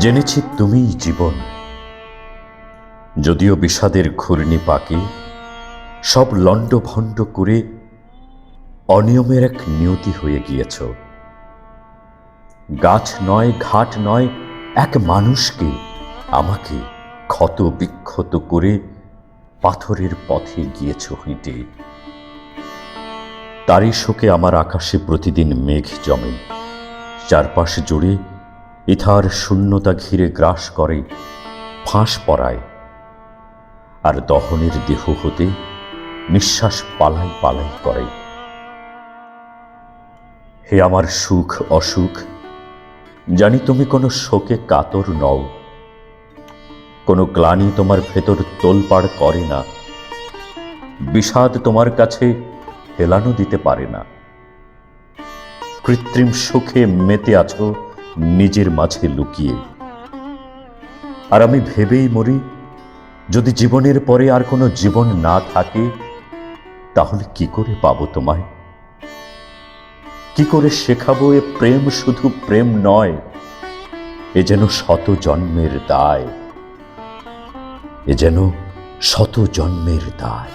জেনেছি তুমিই জীবন, যদিও বিষাদের ঘূর্ণি পাকে সব লণ্ডভণ্ড করে অনিয়মের এক নিয়তি হয়ে গিয়েছ। গাছ নয়, ঘাট নয়, এক মানুষকে আমাকে ক্ষত বিক্ষত করে পাথরের পথে গিয়েছ হেঁটে। তারই শোকে আমার আকাশে প্রতিদিন মেঘ জমে। চারপাশ জুড়ে ইথার শূন্যতা ঘিরে গ্রাস করে, ফাঁস পড়ায় আর দহনের দেহ হতে নিঃশ্বাস পালাই পালাই করে। হে আমার সুখ অসুখ, জানি তুমি কোনো শোকে কাতর নও। কোনো গ্লানি তোমার ভেতর তোলপাড় করে না। বিষাদ তোমার কাছে হেলানো দিতে পারে না। কৃত্রিম সুখে মেতে আছো নিজের মাঝে লুকিয়ে। আর আমি ভেবেই মরি, যদি জীবনের পরে আর কোনো জীবন না থাকে, তাহলে কি করে পাবো তোমায়? কি করে শেখাবো এ প্রেম শুধু প্রেম নয়, এ যেন শত জন্মের দায়। এ যেন শত জন্মের দায়